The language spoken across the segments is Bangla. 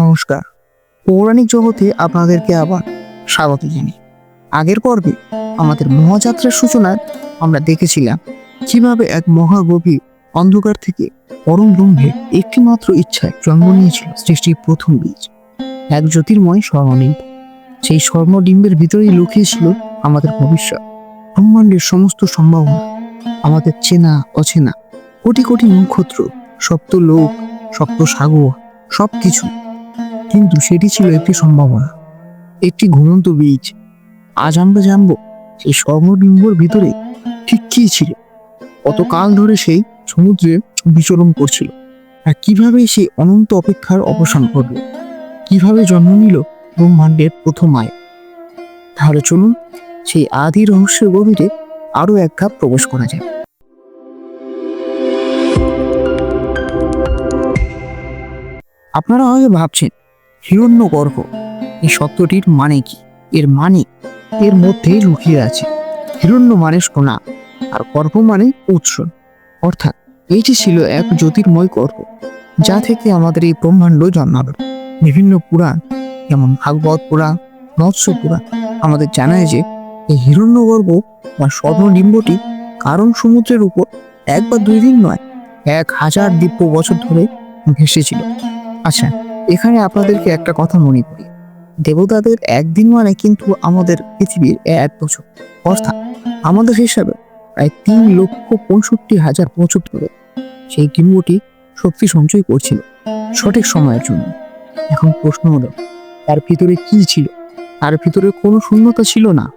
নমস্কার। পৌরাণিক জগতে আপনাদেরকে আবার স্বাগত জানি আগের পর্বে আমাদের মহাযাত্রার সূচনায় আমরা দেখেছিলাম, কীভাবে এক মহাগভীর অন্ধকার থেকে পরম ব্রহ্মে একটি মাত্র ইচ্ছায় জন্ম নিয়েছিল সৃষ্টির প্রথম বীজ। এক জ্যোতির্ময় স্বর্ণলিঙ্গ সেই স্বর্ণডিম্বের ভিতরেই লুকিয়ে ছিল আমাদের ভবিষ্যৎ। ব্রহ্মাণ্ডের সমস্ত সম্ভাবনা, আমাদের চেনা, অচেনা, কোটি কোটি নক্ষত্র, সপ্ত লোক, সপ্ত সাগর, সবকিছু কিন্তু সেটি ছিল একটি সম্ভাবনা। একটি ঘুমন্ত বীজ। আজ আমরা জানব সেই স্বর্ণবিম্বর ভিতরে ঠিক কি ছিল। কতকাল ধরে সেই সমুদ্রে বিচরণ করছিল। আর কীভাবে সেই অনন্ত অপেক্ষার অবসান ঘটল। কীভাবে জন্ম নিল ব্রহ্মাণ্ডের প্রথম আয়। তাহলে চলুন সেই আদি রহস্যের গভীরে আরও এক ধাপ প্রবেশ করা যায় আপনারা হয়তো ভাবছেন হিরণ্য গর্ভ এই শব্দটির মানে কি? এর মানে এর মধ্যেই লুকিয়ে আছে। হিরণ্য মানে সোনা, আর গর্ভ মানে উৎস। অর্থাৎ এইটি ছিল এক জ্যোতির্ময় গর্ভ, যা থেকে আমাদের এই ব্রহ্মাণ্ড জন্মালো। বিভিন্ন পুরাণ, যেমন ভাগবত পুরাণ, মৎস্য পুরাণ, আমাদের জানায় যে এই হিরণ্যগর্ভ বা স্বর্ণলিম্বটি কারণ সমুদ্রের উপর এক বা দুই দিন নয়, এক হাজার দিব্য বছর ধরে ভেসেছিল। আচ্ছা এখানে আপনাদেরকে একটা কথা মনে করি। দেবতাদের একদিন মানে কিন্তু আমাদের পৃথিবীর এক বছর। অর্থাৎ আমাদের হিসাবে প্রায় তিন লক্ষ পঁয়ষট্টি হাজার বছর ধরে সেই ডিম্বটি শক্তি সঞ্চয় করছিল সঠিক সময়ের জন্য। এখন প্রশ্ন হলো, তার ভিতরে কি ছিল? তার ভিতরে কোনো শূন্যতা ছিল না।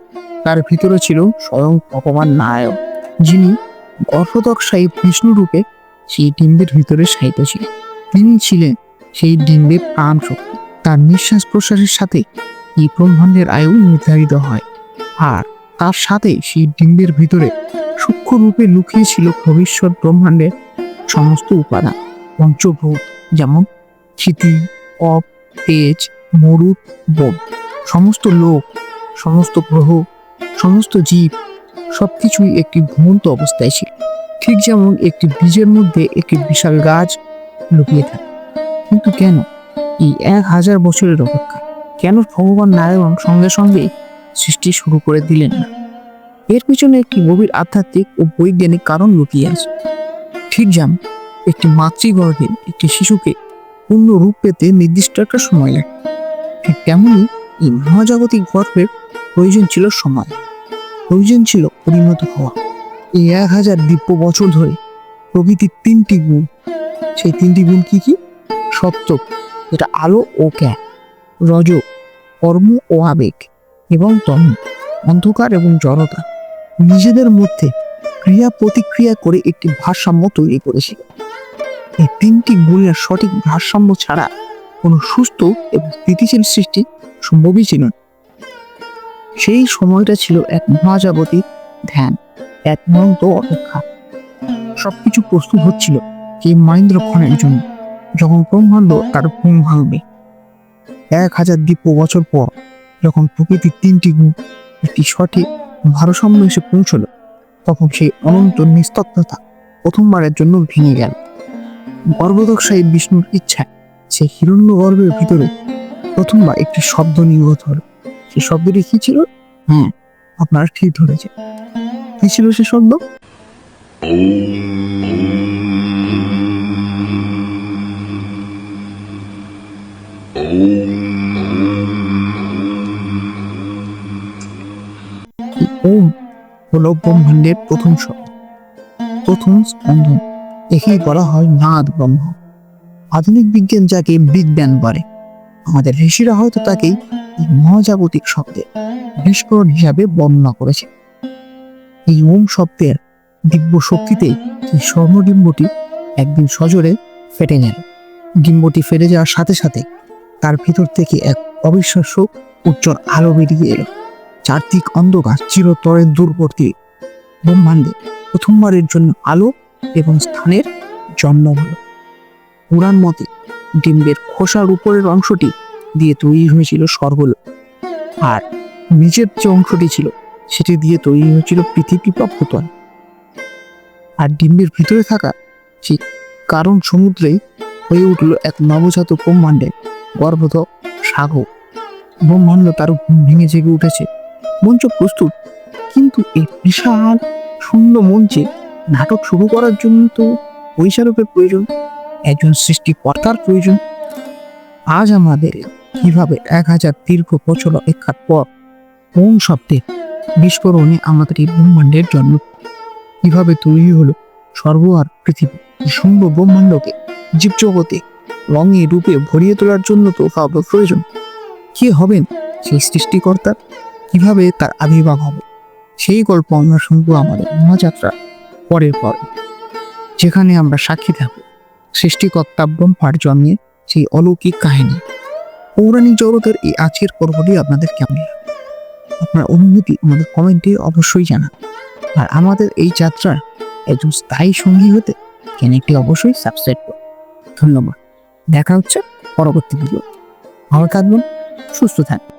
তার ভিতরে ছিল স্বয়ং ভগবান নায়ক যিনি গর্ভদক্ষায়ী বিষ্ণু রূপে সেই ডিম্বের ভিতরে সাহিত্য ছিলেন। তিনি ছিলেন সেই ডিম্বের প্রাণ শক্তি। তার নিঃশ্বাস প্রশ্বাসের সাথে এই ব্রহ্মাণ্ডের আয়ু নির্ধারিত হয় আর তার সাথে সেই ডিম্বের ভিতরে সূক্ষ্ম রূপে লুকিয়ে ছিল ভবিষ্যৎ ব্রহ্মাণ্ডের সমস্ত উপাদান। পঞ্চভূত যেমন ক্ষিতি অপ, তেজ, মরুদ বোম সমস্ত লোক, সমস্ত গ্রহ, সমস্ত জীব সবকিছুই একটি ঘুমন্ত অবস্থায় ছিল। ঠিক যেমন একটি বীজের মধ্যে একটি বিশাল গাছ লুকিয়ে থাকে। কিন্তু কেন? এই এক হাজার বছরের অপেক্ষা। কেন ভগবান নারায়ণ সঙ্গে সঙ্গে সৃষ্টি শুরু করে দিলেন না? এর পিছনে একটি গভীর আধ্যাত্মিক ও বৈজ্ঞানিক কারণ লুকিয়ে আছে। ঠিক যেমন একটি মাতৃগর্ভে একটি শিশুকে পূর্ণ রূপ পেতে নির্দিষ্ট একটা সময় লাগে, ঠিক তেমনই এই মহাজাগতিক গর্ভের প্রয়োজন ছিল সময়। প্রয়োজন ছিল পরিণত হওয়া। এই এক হাজার দিব্য বছর ধরে প্রকৃতির তিনটি গুণ, সেই তিনটি গুণ কি কি? সত্য যেটা আলো ও জ্ঞান, রজ, কর্ম ও আবেগ এবং তম অন্ধকার এবং জড়তা। নিজেদের মধ্যে ক্রিয়া প্রতিক্রিয়া করে একটি ভারসাম্য তৈরি করেছিল এই তিনটি গুণের সঠিক ভারসাম্য ছাড়া কোনো সুস্থ এবং স্থিতিশীল সৃষ্টি সম্ভবই ছিল না। সেই সময়টা ছিল এক মহাজাগতিক ধ্যান, এক মন্ত অপেক্ষা। সবকিছু প্রস্তুত হচ্ছিল এই মহেন্দ্রক্ষণের জন্য। যখন ব্রহ্মাণ্ড তার ঘুম ভাঙবে। এক হাজার দিব্য বছর পর যখন প্রকৃতির তিনটি একটি সঠিক ভারসাম্য এসে পৌঁছল, তখন সেই অনন্ত নিস্তব্ধতা প্রথমবারের জন্য ভেঙে গেল। গর্ভদক্ষায়ী বিষ্ণুর ইচ্ছায় সে হিরণ্য গর্ভের ভিতরে প্রথমবার একটি শব্দ নির্গত হলো। সে শব্দটি কি ছিল? হ্যাঁ আপনারা ঠিক ধরেছে কি ছিল সে শব্দ? হলো ব্রহ্মাণ্ডের প্রথম শব্দ প্রথম স্পন্দন একেই বলা হয় নাদ ব্রহ্ম। আধুনিক বিজ্ঞান যাকে বিগ ব্যাং বলে। আমাদের ঋষিরা হয়তো এই মহাজাগতিক শব্দের বিস্ফোরণ হিসাবে বর্ণনা করেছে এই ওম শব্দের দিব্য শক্তিতে সেই স্বর্ণডিম্বটি একদিন সজোরে ফেটে গেল ডিম্বটি ফেটে যাওয়ার সাথে সাথে তার ভিতর থেকে এক অবিশ্বাস্য উজ্জ্বল আলো বেরিয়ে এলো। চারদিক অন্ধকার চিরতরের দূরবর্তী। ব্রহ্মাণ্ডে প্রথমবারের জন্য আলো এবং স্থানের জন্ম হল। পুরাণ মতে ডিম্বের খোসার উপরের অংশটি দিয়ে তৈরি হয়েছিল স্বর্গলোক। আর নিচের যে অংশটি ছিল, সেটি দিয়ে তৈরি হয়েছিল পৃথিবী বা আর ডিম্বের ভিতরে থাকা সেই কারণ সমুদ্রেই হয়ে উঠল এক নবজাত ব্রহ্মাণ্ডের গর্ভত সাগর। ব্রহ্মাণ্ড তার ঘুম ভেঙে জেগে উঠেছে। মঞ্চ প্রস্তুত। কিন্তু এই বিশাল শূন্য মঞ্চে নাটক শুরু করার জন্য তো পরিচালকের প্রয়োজন, একজন সৃষ্টিকর্তার প্রয়োজন। আজ আমাদের কীভাবে এক হাজার দীর্ঘ বছর অপেক্ষার পর কোন শব্দে বিস্ফোরণে আমাদের এই ব্রহ্মাণ্ডের জন্ম? কীভাবে তৈরি হলো সর্ব আর পৃথিবী শূন্য ব্রহ্মাণ্ডকে জীবজগতে রঙে রূপে ভরিয়ে তোলার জন্য তো কাউকে প্রয়োজন। কে হবেন সেই সৃষ্টিকর্তা? কীভাবে তার আবির্ভাব হবে? সেই গল্প আমরা শুনব আমাদের মহাযাত্রা পরের পর যেখানে আমরা সাক্ষী থাকব সৃষ্টিকর্তা ব্রহ্মার জন্মে সেই অলৌকিক কাহিনী। পৌরাণিক জগতের এই আজকের পর্বটি আপনাদের কেমন? আপনার অনুভূতি আমাদের কমেন্টে অবশ্যই জানান। আর আমাদের এই যাত্রার একজন স্থায়ী সঙ্গী হতে চ্যানেলটি অবশ্যই সাবস্ক্রাইব করুন। ধন্যবাদ। দেখা হচ্ছে পরবর্তী ভিডিও ভালো থাকবেন, সুস্থ থাকবেন।